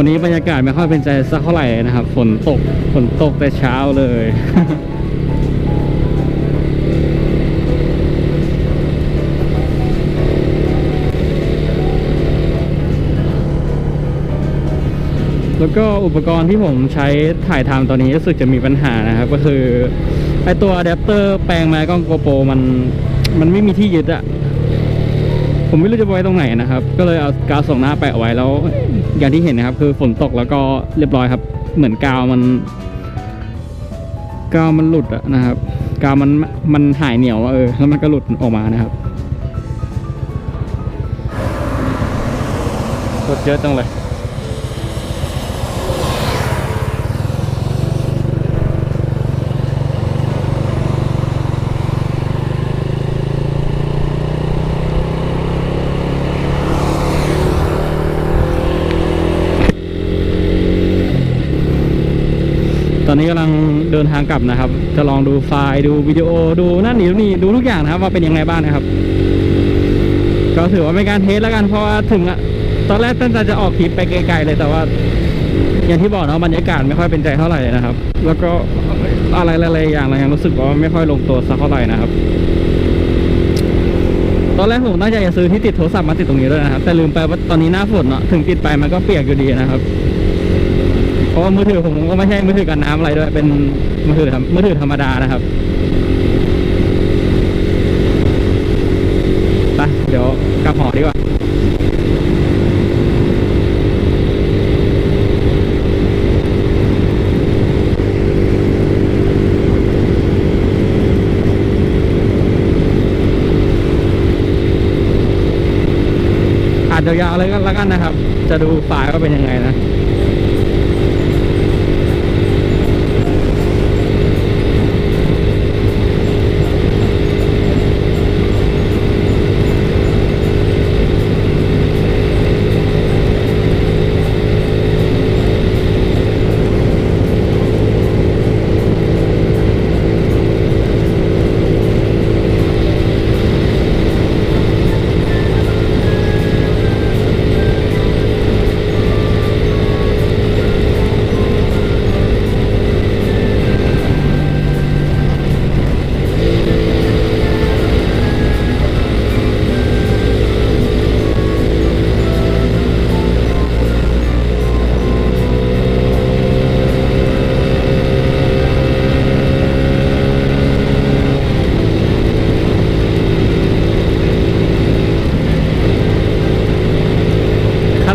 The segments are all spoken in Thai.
วันนี้บรรยากาศไม่ค่อยเป็นใจสักเท่าไหร่นะครับ ฝนตก ฝนตกแต่เช้าเลย แล้วก็อุปกรณ์ที่ผมใช้ถ่ายทำตอนนี้รู้สึกจะมีปัญหานะครับ ก็คือไอตัวอะแดปเตอร์แปลงไม้กล้องโกโปรมันมันไม่มีที่ยึดอะ ผมไม่รู้จะไว้ตรงไหนนะครับ ก็เลยเอากาวส่องหน้าแปะไว้แล้ว อย่างที่เห็นนะครับ คือฝนตกแล้วก็เรียบร้อยครับ เหมือนกาวมัน กาวมันหลุดอะนะครับ กาวมันมันหายเหนียวเออแล้วมันก็หลุดออกมานะครับรถเยอะจังเลย ตอนนี้กำลังเดินทางกลับนะครับ จะลองดูไฟล์ดูวิดีโอดูนั่นนี่นี่ดูทุกอย่างนะครับว่าเป็นยังไงบ้างนะครับ ก็ถือว่าเป็นการเทสแล้วกันเพราะว่าถึงอะตอนแรกตั้งใจจะออกคลิปไปไกลๆเลยแต่ว่า อย่างที่บอกเนาะบรรยากาศไม่ค่อยเป็นใจเท่าไหร่นะครับ แล้วก็อะไรหลายๆอย่างเรายังรู้สึกว่าไม่ค่อยลงตัวสักเท่าไหร่นะครับ ตอนแรกผมตั้งใจจะซื้อที่ติดโทรศัพท์มาติดตรงนี้ด้วยนะครับ แต่ลืมไปว่าตอนนี้หน้าฝนเนาะถึงติดไปมันก็เปียกอยู่ดีนะครับ ราะว่ามือถือผมก็ไม่ใช่มือถือกันน้ำอะไรด้วย เป็นมือถือมือถือธรรมดานะครับไปเดี๋ยวกลับหอดีกว่าอาจจะยาวเลยก็แล้วกันนะครับ จะดูไฟล์ว่าเป็นยังไงนะ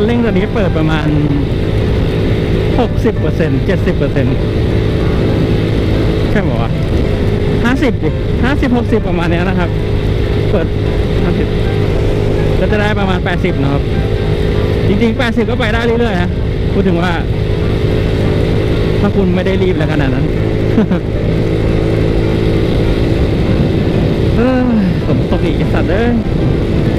เร่งตัวนี้เปิดประมาณ 60เปอร์เซ็นต์70เปอร์เซ็นต์ใช่ไหมวะ50ดิ50 60 ประมาณเนี้ยนะครับ เปิด 50ก็จะได้ประมาณ 80 นะครับ จริงๆ 80 ก็ไปได้เรื่อยๆนะพูดถึงว่า ถ้าคุณไม่ได้รีบอะไรขนาดนั้นผมตกอีกสัตว์เอ้ย